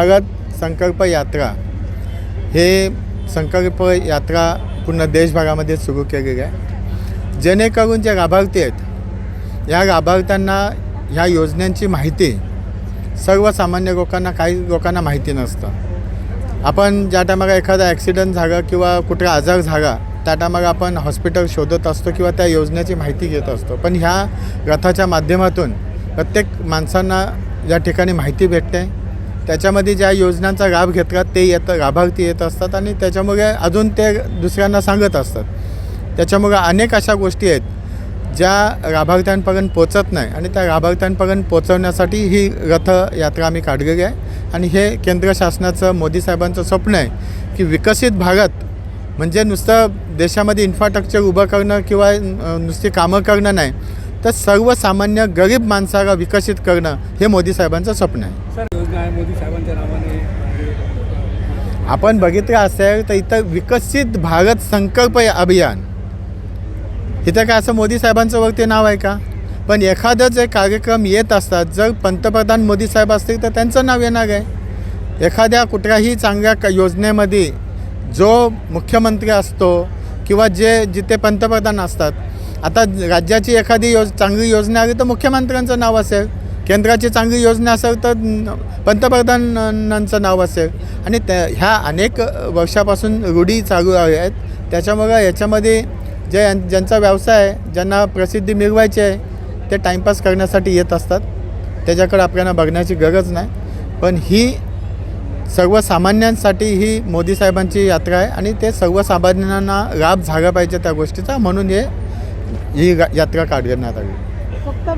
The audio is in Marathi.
भारत संकल्प यात्रा. हे संकल्प यात्रा पूर्ण देशभरामध्ये सुरू केलेली आहे. जेणेकरून जे लाभार्थी आहेत या लाभार्थ्यांना ह्या योजनांची माहिती सर्वसामान्य लोकांना काही लोकांना माहिती नसतं. आपण ज्या टायमाला एखादा ॲक्सिडेंट झाला किंवा कुठला आजार झाला त्या टायमाला आपण हॉस्पिटल शोधत असतो किंवा त्या योजनेची माहिती घेत असतो. पण ह्या रथाच्या माध्यमातून प्रत्येक माणसांना या ठिकाणी माहिती भेटते. त्याच्यामध्ये ज्या योजनांचा लाभ घेतला ते येतं लाभार्थी येत असतात आणि त्याच्यामुळे अजून ते दुसऱ्यांना सांगत असतात. त्याच्यामुळे अनेक अशा गोष्टी आहेत ज्या लाभार्थ्यांपर्यंत पोचत नाही आणि त्या लाभार्थ्यांपर्यंत पोचवण्यासाठी ही रथयात्रा आम्ही काढलेली आहे. आणि हे केंद्र शासनाचं मोदी साहेबांचं स्वप्न आहे की विकसित भारत म्हणजे नुसतं देशामध्ये इन्फ्रास्ट्रक्चर उभं करणं किंवा नुसती कामं करणं नाही तर सर्वसामान्य गरीब माणसाला विकसित करणं हे मोदी साहेबांचं स्वप्न आहे. सर आहे मोदी साहेबांच्या नावाने? आपण बघितलं असेल तर इथं विकसित भारत संकल्प अभियान. इथं काय असं मोदी साहेबांचं वरती नाव आहे का? पण एखादं जे कार्यक्रम येत असतात जर पंतप्रधान मोदी साहेब असतील तर त्यांचं नाव येणार आहे. एखाद्या कुठल्याही चांगल्या क- योजनेमध्ये जो मुख्यमंत्री असतो किंवा जे जिथे पंतप्रधान असतात आता राज्याची एखादी योज चांगली योजना आली तर मुख्यमंत्र्यांचं नाव असेल. केंद्राची चांगली योजना असेल तर पंतप्रधानांचं नाव असेल. आणि त्या ह्या अनेक वर्षापासून रूढी चालू आहेत. त्याच्यामुळं याच्यामध्ये जे यां- ज्यांचा व्यवसाय आहे ज्यांना प्रसिद्धी मिळवायची आहे ते टाईमपास करण्यासाठी येत असतात. त्याच्याकडे आपल्याला बघण्याची गरज नाही. पण ही सर्वसामान्यांसाठी ही मोदी साहेबांची यात्रा आहे आणि ते सर्वसामान्यांना लाभ झाला पाहिजे त्या गोष्टीचा. म्हणून हे ही यात्रा काढण्यात आली. फक्त